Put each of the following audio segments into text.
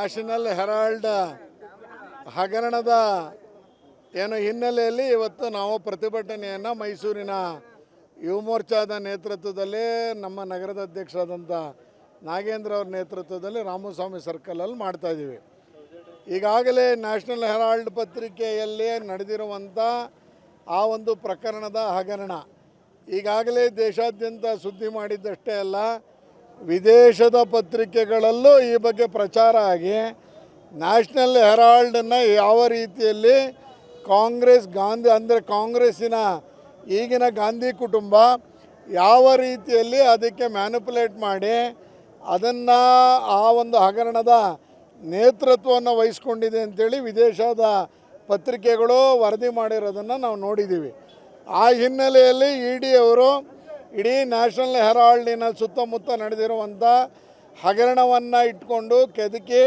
National Herald ಹಗರಣದ ಏನು ಹಿನ್ನೆಲೆಯಲ್ಲಿ ಇವತ್ತು ನಾವು ಪ್ರತಿಭಟನೆಯನ್ನು ಮೈಸೂರಿನ ಯುವ ಮೋರ್ಚಾದ ನೇತೃತ್ವದಲ್ಲಿ, ನಮ್ಮ ನಗರದ ಅಧ್ಯಕ್ಷರಾದಂಥ ನಾಗೇಂದ್ರ ಅವ್ರ ನೇತೃತ್ವದಲ್ಲಿ ರಾಮಸ್ವಾಮಿ ಸರ್ಕಲಲ್ಲಿ ಮಾಡ್ತಾ ಇದ್ದೀವಿ. ಈಗಾಗಲೇ ನ್ಯಾಷನಲ್ ಹೆರಾಲ್ಡ್ ಪತ್ರಿಕೆಯಲ್ಲಿ ನಡೆದಿರುವಂಥ ಆ ಒಂದು ಪ್ರಕರಣದ ಹಗರಣ ಈಗಾಗಲೇ ದೇಶಾದ್ಯಂತ ಸುದ್ದಿ ಮಾಡಿದ್ದಷ್ಟೇ ಅಲ್ಲ ವಿದೇಶದ ಪತ್ರಿಕೆಗಳಲ್ಲೂ ಈ ಬಗ್ಗೆ ಪ್ರಚಾರ ಆಗಿ ನ್ಯಾಷನಲ್ ಹೆರಾಲ್ಡನ್ನು ಯಾವ ರೀತಿಯಲ್ಲಿ ಕಾಂಗ್ರೆಸ್ ಗಾಂಧಿ ಅಂದರೆ ಕಾಂಗ್ರೆಸ್ಸಿನ ಈಗಿನ ಗಾಂಧಿ ಕುಟುಂಬ ಯಾವ ರೀತಿಯಲ್ಲಿ ಅದಕ್ಕೆ ಮ್ಯಾನಿಪುಲೇಟ್ ಮಾಡಿ ಅದನ್ನು ಆ ಒಂದು ಹಗರಣದ ನೇತೃತ್ವವನ್ನು ವಹಿಸ್ಕೊಂಡಿದೆ ಅಂತೇಳಿ ವಿದೇಶದ ಪತ್ರಿಕೆಗಳು ವರದಿ ಮಾಡಿರೋದನ್ನು ನಾವು ನೋಡಿದ್ದೀವಿ. ಆ ಹಿನ್ನೆಲೆಯಲ್ಲಿ ಇ ಡಿ ಅವರು ಇಡೀ ನ್ಯಾಷನಲ್ ಹೆರಾಲ್ಡಿನ ಸುತ್ತಮುತ್ತ ನಡೆದಿರುವಂಥ ಹಗರಣವನ್ನು ಇಟ್ಕೊಂಡು ಕೆದಕಿ,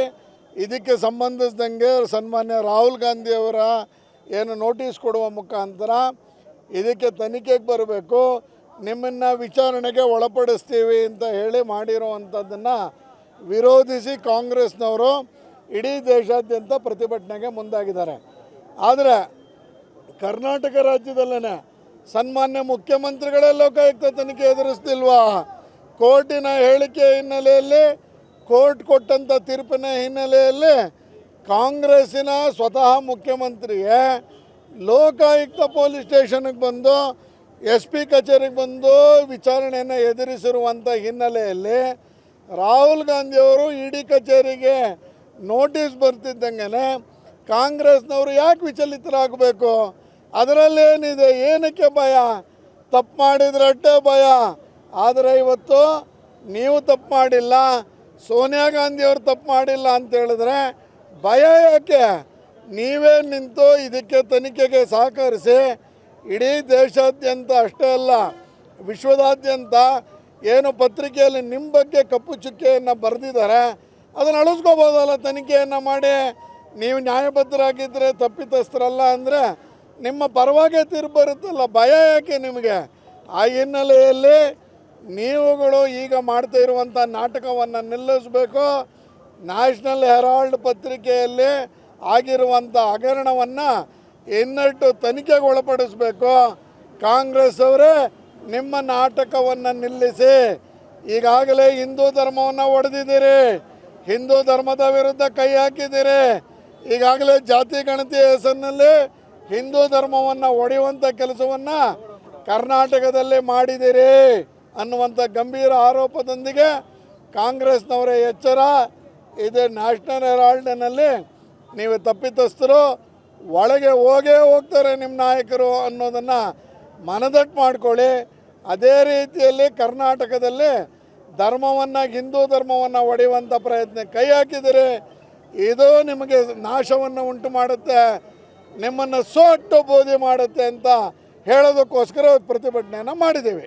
ಇದಕ್ಕೆ ಸಂಬಂಧಿಸಿದಂಗೆ ಸನ್ಮಾನ್ಯ ರಾಹುಲ್ ಗಾಂಧಿಯವರ ಏನು ನೋಟಿಸ್ ಕೊಡುವ ಮುಖಾಂತರ ಇದಕ್ಕೆ ತನಿಖೆಗೆ ಬರಬೇಕು, ನಿಮ್ಮನ್ನು ವಿಚಾರಣೆಗೆ ಒಳಪಡಿಸ್ತೀವಿ ಅಂತ ಹೇಳಿ ಮಾಡಿರುವಂಥದ್ದನ್ನು ವಿರೋಧಿಸಿ ಕಾಂಗ್ರೆಸ್ನವರು ಇಡೀ ದೇಶಾದ್ಯಂತ ಪ್ರತಿಭಟನೆಗೆ ಮುಂದಾಗಿದ್ದಾರೆ. ಆದರೆ ಕರ್ನಾಟಕ ರಾಜ್ಯದಲ್ಲೇ ಸನ್ಮಾನ್ಯ ಮುಖ್ಯಮಂತ್ರಿಗಳೇ ಲೋಕಾಯುಕ್ತ ತನಿಖೆ ಎದುರಿಸ್ತಿಲ್ವಾ? ಕೋರ್ಟಿನ ಹೇಳಿಕೆ ಹಿನ್ನೆಲೆಯಲ್ಲಿ, ಕೋರ್ಟ್ ಕೊಟ್ಟಂಥ ತೀರ್ಪಿನ ಹಿನ್ನೆಲೆಯಲ್ಲಿ ಕಾಂಗ್ರೆಸ್ಸಿನ ಸ್ವತಃ ಮುಖ್ಯಮಂತ್ರಿಗೆ ಲೋಕಾಯುಕ್ತ ಪೊಲೀಸ್ ಸ್ಟೇಷನ್ಗೆ ಬಂದು ಎಸ್ ಪಿ ಕಚೇರಿಗೆ ಬಂದು ವಿಚಾರಣೆಯನ್ನು ಎದುರಿಸಿರುವಂಥ ಹಿನ್ನೆಲೆಯಲ್ಲಿ ರಾಹುಲ್ ಗಾಂಧಿಯವರು ಇ ಡಿ ಕಚೇರಿಗೆ ನೋಟಿಸ್ ಬರ್ತಿದ್ದಂಗೆ ಕಾಂಗ್ರೆಸ್ನವರು ಯಾಕೆ ವಿಚಲಿತರಾಗಬೇಕು? ಅದರಲ್ಲೇನಿದೆ? ಏನಕ್ಕೆ ಭಯ? ತಪ್ಪು ಮಾಡಿದ್ರಟ್ಟೇ ಭಯ. ಆದರೆ ಇವತ್ತು ನೀವು ತಪ್ಪು ಮಾಡಿಲ್ಲ. ಸೋನಿಯಾ ಗಾಂಧಿಯವರು ತಪ್ಪು ಮಾಡಿಲ್ಲ ಅಂತ ಹೇಳಿದ್ರೆ ಭಯ ಯಾಕೆ? ನೀವೇ ನಿಂತು ಇದಕ್ಕೆ ತನಿಖೆಗೆ ಸಹಕರಿಸಿ ಇಡೀ ದೇಶಾದ್ಯಂತ ಅಷ್ಟೇ ಅಲ್ಲ, ವಿಶ್ವದಾದ್ಯಂತ ಏನು ಪತ್ರಿಕೆಯಲ್ಲಿ ನಿಮ್ಮ ಬಗ್ಗೆ ಕಪ್ಪು ಚುಕ್ಕೆಯನ್ನು ಬರೆದಿದ್ದಾರೆ, ಅದನ್ನು ಅಳಿಸ್ಕೋಬೋದಲ್ಲ ತನಿಖೆಯನ್ನು ಮಾಡಿ. ನೀವು ನ್ಯಾಯಬದ್ಧರಾಗಿದ್ದರೆ ತಪ್ಪಿತಸ್ಥರಲ್ಲ ಅಂದರೆ ನಿಮ್ಮ ಪರವಾಗೇ ತೀರ್ಪು ಬರುತ್ತಲ್ಲ, ಭಯ ಯಾಕೆ ನಿಮಗೆ? ಆ ಹಿನ್ನೆಲೆಯಲ್ಲಿ ನೀವುಗಳು ಈಗ ಮಾಡ್ತಾ ಇರುವಂಥ ನಾಟಕವನ್ನು ನಿಲ್ಲಿಸಬೇಕು. ನ್ಯಾಷನಲ್ ಹೆರಾಲ್ಡ್ ಪತ್ರಿಕೆಯಲ್ಲಿ ಆಗಿರುವಂಥ ಹಗರಣವನ್ನು ಇನ್ನಷ್ಟು ತನಿಖೆಗೆ ಒಳಪಡಿಸಬೇಕು ಕಾಂಗ್ರೆಸ್ ಅವರೇ ನಿಮ್ಮ ನಾಟಕವನ್ನು ನಿಲ್ಲಿಸಿ. ಈಗಾಗಲೇ ಹಿಂದೂ ಧರ್ಮವನ್ನು ಒಡೆದಿದ್ದೀರಿ. ಹಿಂದೂ ಧರ್ಮದ ವಿರುದ್ಧ ಕೈ ಹಾಕಿದ್ದೀರಿ. ಈಗಾಗಲೇ ಜಾತಿ ಗಣತಿ ಹೆಸರಿನಲ್ಲಿ ಹಿಂದೂ ಧರ್ಮವನ್ನು ಒಡೆಯುವಂಥ ಕೆಲಸವನ್ನು ಕರ್ನಾಟಕದಲ್ಲಿ ಮಾಡಿದಿರಿ ಅನ್ನುವಂಥ ಗಂಭೀರ ಆರೋಪದೊಂದಿಗೆ ಕಾಂಗ್ರೆಸ್ನವರ ಎಚ್ಚರ. ಇದು ನ್ಯಾಷನಲ್ ಹೆರಾಲ್ಡ್ನಲ್ಲಿ ನೀವು ತಪ್ಪಿತಸ್ಥರು ಒಳಗೆ ಹೋಗೇ ಹೋಗ್ತಾರೆ ನಿಮ್ಮ ನಾಯಕರು ಅನ್ನೋದನ್ನು ಮನದಟ್ಟು ಮಾಡಿಕೊಳ್ಳಿ. ಅದೇ ರೀತಿಯಲ್ಲಿ ಕರ್ನಾಟಕದಲ್ಲಿ ಧರ್ಮವನ್ನು, ಹಿಂದೂ ಧರ್ಮವನ್ನು ಒಡೆಯುವಂಥ ಪ್ರಯತ್ನ ಕೈ ಹಾಕಿದರೆ. ಇದು ನಿಮಗೆ ನಾಶವನ್ನು ಉಂಟು ಮಾಡುತ್ತೆ. ನಿಮ್ಮನ್ನು ಸೋಟ್ಟು ಬೋಧಿ ಮಾಡುತ್ತೆ ಅಂತ ಹೇಳೋದಕ್ಕೋಸ್ಕರ ಪ್ರತಿಭಟನೆಯನ್ನು ಮಾಡಿದ್ದೇವೆ.